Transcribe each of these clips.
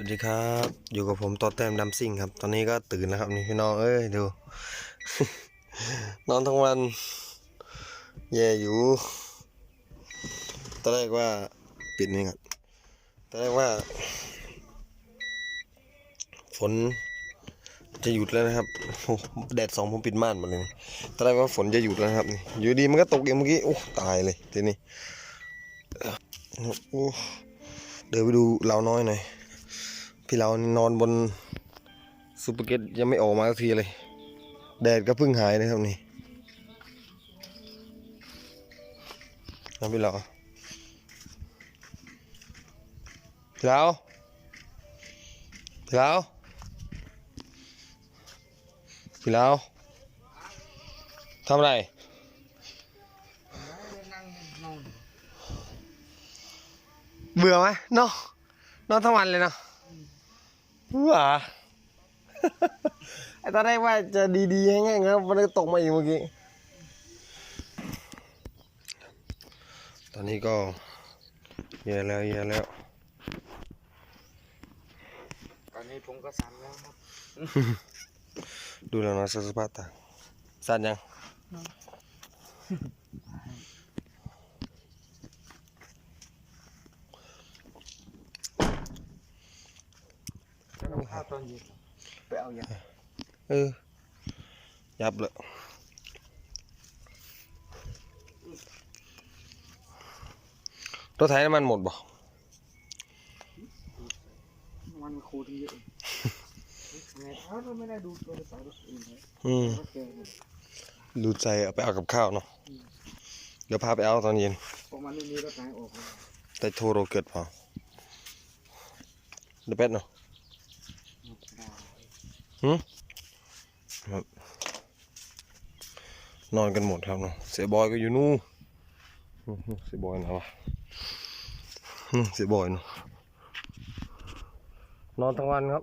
สวัสดีครับอยู่กับผมต่อแต้มดำซิ่งครับ ตอนนี้ก็ตื่นแล้วครับนี่พี่น้องเอ้ยดู นอนทั้งวัน แย่อยู่ตอนแรกว่าปิดนี่ครับตอนแรกว่า ฝนจะหยุดแล้วนะครับโอ้แดดสองผมปิดม่านหมดเลยตอนแรกว่าฝนจะหยุดแล้วครับนี่อยู่ดีมันก็ตกเองเมื่อกี้โอ้ตายเลยทีนี้โอ้เดินไปดูเราน้อยหน่อย พี่เรานอนบนซูเปอร์เกตยังไม่ออกมาสักทีเลย แดดก็เพิ่งหายนะครับนี่นะพี่เราพี่เราพี่เราพี่เราทำอะไรเบื่อไหมนาะนอนทั้งวันเลยเนาะ เบื่อไอตอนแรกว่าจะดีๆง่ายๆครับมันก็ตกมาอีกเมื่อกี้ ตอนนี้ก็แย่แล้วแย่แล้ว ตอนนี้ผมก็สั่นแล้วครับ ดูแล้วนะสภาพต่างสั่นยัง แล้ว ข้าวตอนเย็นไปเอายาเออ ยับเลยรถไถน้ำมันหมดบ่มันครูที่เยอะไงถ้าเราไม่ได้ดูตัวสายรถอื่นเลยอืมดูใจเอาไปเอากับข้าวเนาะ เดี๋ยวพาไปเอาตอนเย็นเพระมันไม่มีรถไหนออกแต่โทรโรเกิดเปล่าเดี๋ยวแป๊ดเนาะ นอนกันหมดครับเนาะเสียบอยก็อยู่นู่นอื้อหือเสียบอยนะวะอื้อเสียบอยเนาะนอนทั้งวันครับ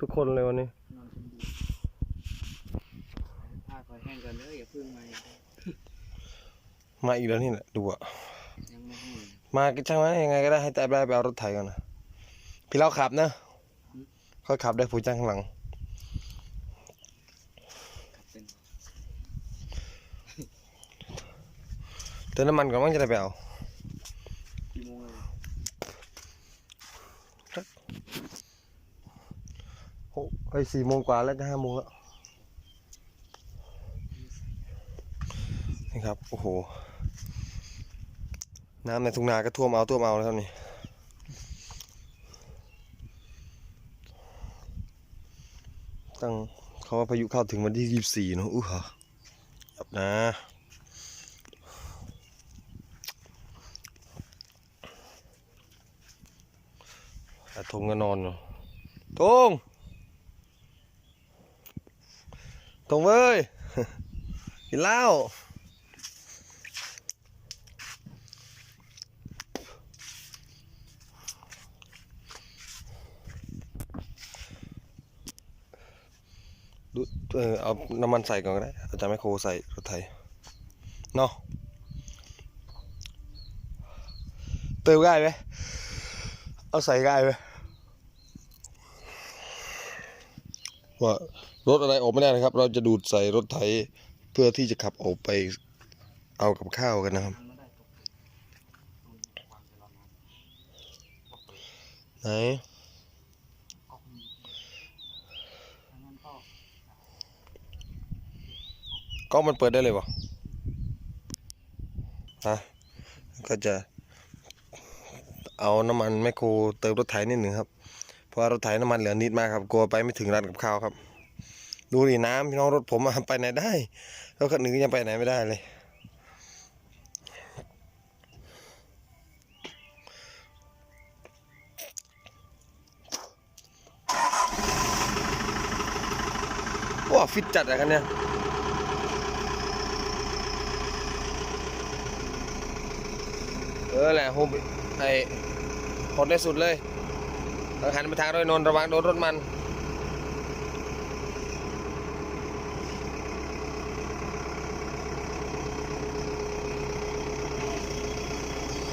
ทุกคนเลยวันนี้นอนสมบูรณ์ผ้าคอยแห้งกันเลยอย่าพึ่งมามาอีกแล้วนี่แหละดูอะยังไม่แห้งมาก็ช่างมันยังไงก็ได้ให้แต่ได้ไปเอารถไถก่อนนะพี่เล่าขับนะค่อยขับได้ผู้จ้างข้างหลัง เป็น เติมน้ำมันก่อนมั้งจะได้ไปเอากี่โมงเลยโอ้ไอ้สี่โมงกว่าแล้วจะห้าโมงแล้ว นี่ครับ โอ้โห น้ำในทุ่งนาก็ท่วมเอาท่วมเอาแล้วครับนี่ตั้งเขาว่าพายุเข้าถึงวันที่ยี่สิบสี่เนอะอู้หะยับนะ ทงก็นอนอยู่ทงทงเว้ยกินเหล้าดูเออเอาน้ำมันใส่ก่อนก็ได้อาจารย์แมคโครใส่รถไถเนาะเติมง่ายไหมเอาใส่ง่ายไหม ว่ารถอะไรออกไม่ได้นะครับ เราจะดูดใส่รถไถเพื่อที่จะขับออกไปเอากับข้าวกันนะครับไหนออกมีอันนั้นก็กล้องมันเปิดได้เลยปะฮะก็จะเอาน้ำมันแมคโครเติมรถไถนิดหนึ่งครับ ราะว่ารถไถน้ำมันเหลือนิดมากครับกลัวไปไม่ถึงร้านกับข้าวครับ ดูดิน้ำพี่น้องรถผมไปไหนได้รถคันหนึ่งยังไปไหนไม่ได้เลย ว้าฟิตจัดอะคันเนี้ยเออแหละโฮมไอ้หดได้สุดเลย เอาหันไปทางรอยนนระวังโดนรถมัน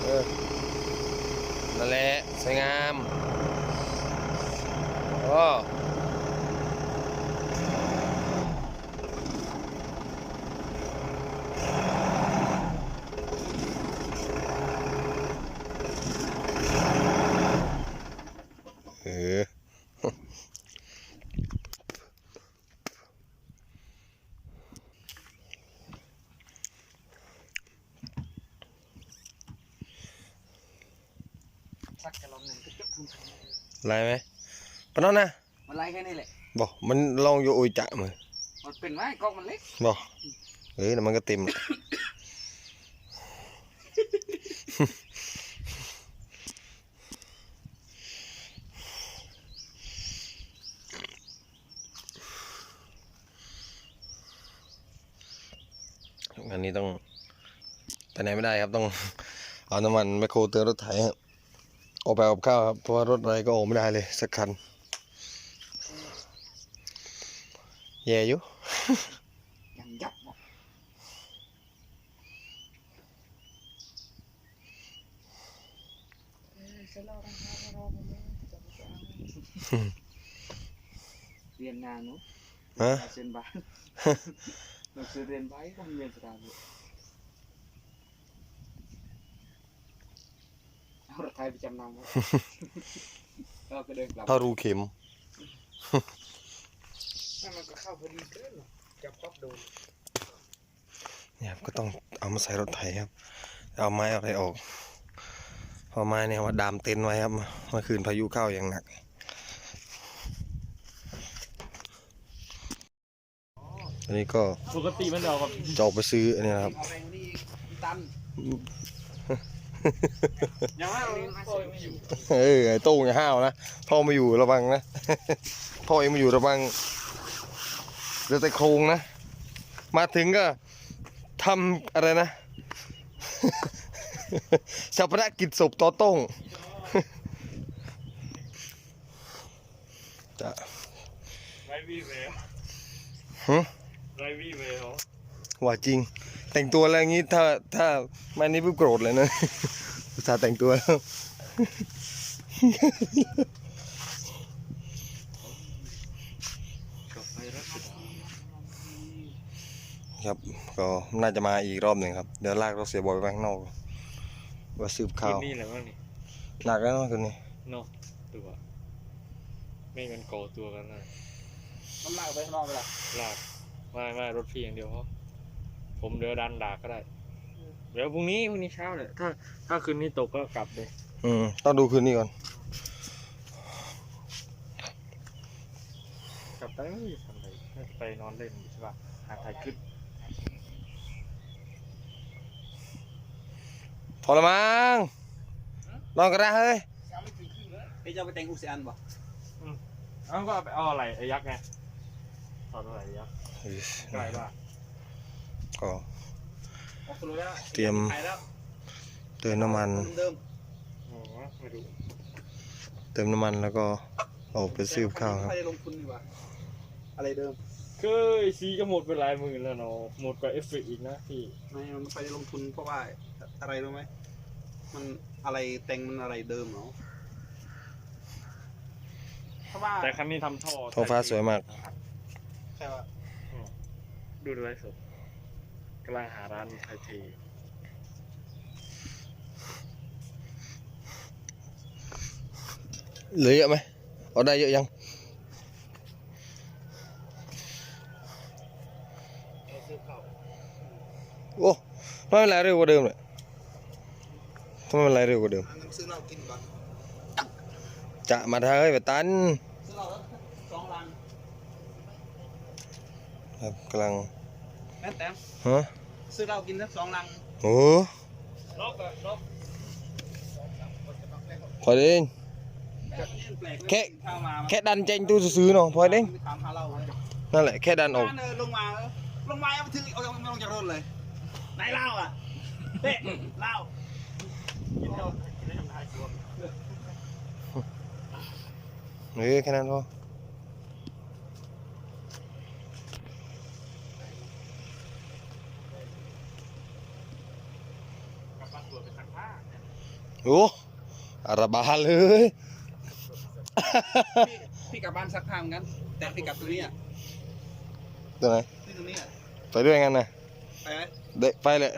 เออ นั่นแหละ สวยงาม โอ้อ สักกะลอนหนึ่งก็จบคุณไรไหมปะน้องนะมันไล่แค่นี้แหละบอกมันลองโยอุยจะมือมันเป็นไม้กล้องมันเล็กบอกเอ้ยแต่มันก็เต็มแหละอันนี้ต้องไปไหนไม่ได้ครับต้อง เอาน้ำมันแมคโครเติมรถไถครับ ออกไปกับข้าวครับเพราะว่ารถอะไรก็ออกไม่ได้เลยสักคันแย่อยู่ยังยับบอกเรียนงานเนาะฮะเซนบานหนังสือเรียนไว้ต้องเรียนสถาน เอารถไทยไปจำนำไว้ เราก็เดินกลับถ้ารูเข็ม นั่นมันก็เข้าพอดีเกินหรอจับป๊อบโดนเนี่ยครับก็ต้องเอามาใส่รถไถครับ เอาไม้เอาอะไรออก เพอไม้เนี่ยว่าดามเต็นท์ไว้ครับเมื่อคืนพายุเข้าอย่างหนัก อันนี้ก็ปกติมันเดียวกับจะออกไปซื้ออันนี้นะครับ เอาแรงกว่านี้อีกอีตัน ยังว่าโอ้ยไม่อยู่เออไอ้โต้งอย่าห้าวนะพ่อไมาอยู่ระวังนะพ่อเองมาอยู่ระวังเรือแต่โครงนะ มาถึงก็ทำอะไรนะชาปนกิจศพต่อโต้งจะไรวี่เวลหึไรวี่เวลว่าจริง แต่งตัวอะไรอย่างงี้ถ้าถ้าไม่นี่ปุ๊บโกรธเลยนะอุตส่าห์แต่งตัวแล้วกับไฟรัสสุดครับก็น่าจะมาอีกรอบหนึ่งครับ เดี๋ยวลากรถเสียบอยไปข้างนอกว่าสืบข่าวนี่แหละว่านี่หนักแล้วเนาะคืนนี้เนาะตัวไม่งั้นก่อตัวกันนะน้ำลายไปข้างนอกไปละลากไม่ไม่รถพี่อย่างเดียวเพราะ ผมเดือดันดากก็ได้ เดี๋ยวพรุ่งนี้พรุ่งนี้เช้าเลยถ้า ถ้าคืนนี้ตกก็กลับเลย อืม ต้องดูคืนนี้ก่อน กลับไปไม่มีทำอะไรน่าจะไปนอนเล่นอยู่ใช่ป่ะหาถ่ายคลิปพอละมั้งนอนก็ได้เฮ้ยยังไม่ถึงครึ่งเลยไปจะเอาไปแต่งอุเซียนบ่เอ้าก็เอาไปเอาอะไรไอ้ยักษ์ไงถอดอะไรยักษ์ใกล้บ้าน ก็ออกเลยแล้วเตรียมไปแล้วเติมน้ำมันเดิมโอ้ไม่รู้เติมน้ำมันแล้วก็ออกไปซื้อข้าวครับไม่ได้ลงทุนดีกว่าอะไรเดิมเคยซีก็หมดไปหลายหมื่นแล้วเนาะหมดกว่าเอฟเฟกต์อีกนะพี่ไม่มันไม่ได้ลงทุนเพราะว่าอะไรรู้ไหมมันอะไรแต่งมันอะไรเดิมเนาะเพราะว่าแต่คันนี้ทำท่อท้องฟ้าสวยมากใช่ว่าดูไลฟ์สด กำลังหาร้านไทยเทเหลือเยอะไหมเอาได้เยอะยังโอ้ทำไมมั นไหลเร็วกว่าเดิมเลยทำไมมันไหลเร็วกว่าเดิม งั้นซื้อเหล้ากินก่อน จะมาทางเฮ้ยแบบตัน ซื้อเหล้าแล้วสองลัง ครับกำลัง แม่นแต้ม ฮะ ซื้อเหล้ากินสักสองลัง โอ้ นกอะนก พอเด้ง แปลกเลย แค่ ข้าวมา แค่ดันเจงตู้ซื้อๆเนาะพอเด้ง ไปถามหาเหล้าเลย นั่นแหละแค่ดันออก เออลงมาลงมาเอาไปถึงเอาไม่ลงจากรถเลยไหนเหล้าอ่ะเป๊ะเหล้ากินเถอะกินได้ทำท้ายชัวร์ เออแค่นั้นพอ กลับบ้านตัวไปซักผ้าโอ้อาระบาเลยมพี่กลับบ้านสักทางกัน แต่พี่กลับตรงนี้อะตัวไหนที่ตรงนี้อะไปด้วยกันนะไปไหมได้ไปเลย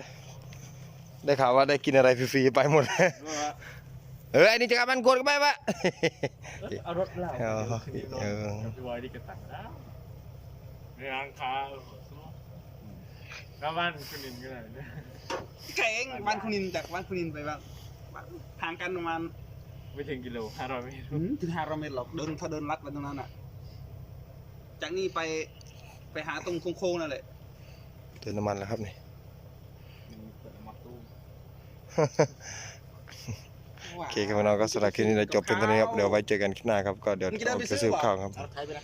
ได้ข่าวว่าได้กินอะไรฟรีๆไปหมด รู้ว่าเออไอ้นี่จะกลับบ้านกดก็ไปปะ เอารถเราเอาเออ พี่บอยดีกระตังแล้วในร้านค้าแล้วบ้านคุณนินก็ได้นะพี่ ไก่เองบ้านคุณนินจากบ้านคุณนินไปบ้างบ้านห่างกันประมาณไม่ถึงกิโลห้าร้อยเมตรถึงห้าร้อยเมตรหรอกเดินถ้าเดินลัดไปตรงนั้นอะ จากนี่ไปไปหาตรงโค้งๆนั่นแหละเติมน้ำมันแล้วครับนี่ เปิดมาตู้โอเคครับพี่น้องก็สำหรับคลิปนี้เราจบเป็นเท่านี้ครับ เดี๋ยวไว้เจอกันคลิปหน้าครับ ก็เดี๋ยวมึงจะได้เอาไปไปซื้ซื้ออเหรอข้าวครับ เอาไทยไปละ